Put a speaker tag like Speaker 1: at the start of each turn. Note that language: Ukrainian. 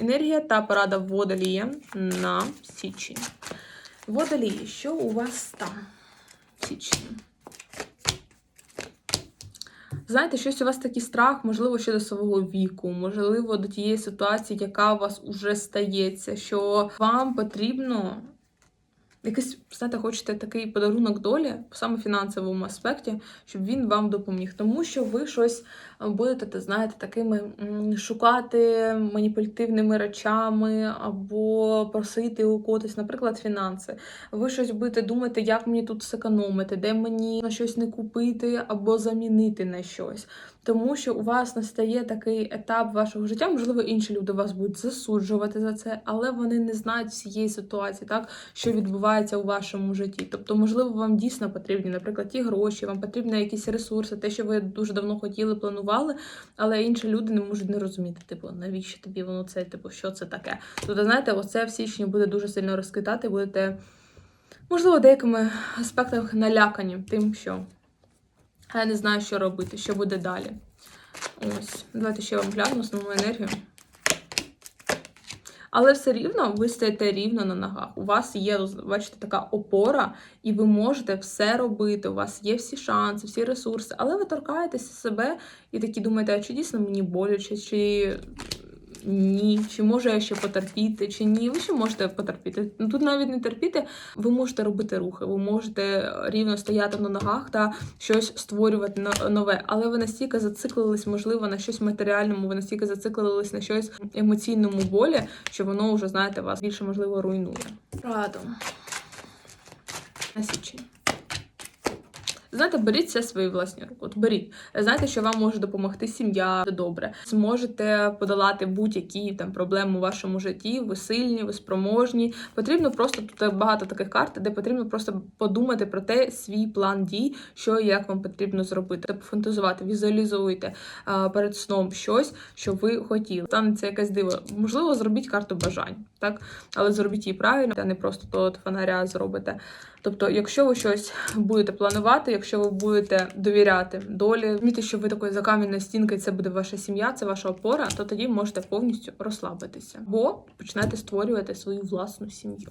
Speaker 1: Енергія та порада водолія на січень. Водолії, що у вас там в січні? Знаєте, щось у вас такий страх, можливо, ще до свого віку, можливо, до тієї ситуації, яка у вас уже стається, що вам потрібно якийсь, знаєте, хочете такий подарунок долі, саме фінансовому аспекті, щоб він вам допоміг. Тому що ви щось будете, знаєте, такими шукати маніпулятивними речами або просити у когось, наприклад, фінанси. Ви щось будете думати, як мені тут зекономити, де мені на щось не купити або замінити на щось. Тому що у вас настає такий етап вашого життя, можливо, інші люди вас будуть засуджувати за це, але вони не знають всієї ситуації, так що відбувається у вашому житті. Тобто, можливо, вам дійсно потрібні, наприклад, ті гроші, вам потрібні якісь ресурси, те, що ви дуже давно хотіли, планували, але інші люди не можуть не розуміти, типу, навіщо тобі воно це, типу, що це таке. Тобто, знаєте, оце в січні буде дуже сильно розквітати, будете, можливо, деякими аспектами налякані тим, що. Я не знаю, що робити, що буде далі. Ось, давайте ще вам гляну основну енергію. Але все рівно ви стоїте рівно на ногах. У вас є, бачите, така опора, і ви можете все робити. У вас є всі шанси, всі ресурси, але ви торкаєтеся себе і такі думаєте, а чи дійсно мені боляче, чи ні, чи можу я ще потерпіти, чи ні. Ви ще можете потерпіти. Ну, Тут навіть не терпіти, ви можете робити рухи, ви можете рівно стояти на ногах та щось створювати но- нове. Але ви настільки зациклились, можливо, на щось матеріальному, ви настільки зациклились на щось емоційному болі, що воно вже, знаєте, вас більше можливо руйнує. Раду. На січень. Знаєте, беріть все свої власні руки. От беріть. Знаєте, що вам може допомогти сім'я добре. Зможете подолати будь-які там проблеми у вашому житті. Ви сильні, ви спроможні. Потрібно просто тут багато таких карт, де потрібно просто подумати про те, свій план дій, що і як вам потрібно зробити. Тобто пофантазувати, візуалізуйте а, перед сном щось, що ви хотіли. Станеться якесь диво. Можливо, зробіть карту бажань, так? Але зробіть її правильно, а не просто то от фонаря зробите. Тобто, якщо ви щось будете планувати, якщо ви будете довіряти долі, розумієте, що ви такою закам'яною стінкою, це буде ваша сім'я, це ваша опора, то тоді можете повністю розслабитися, бо почнете створювати свою власну сім'ю.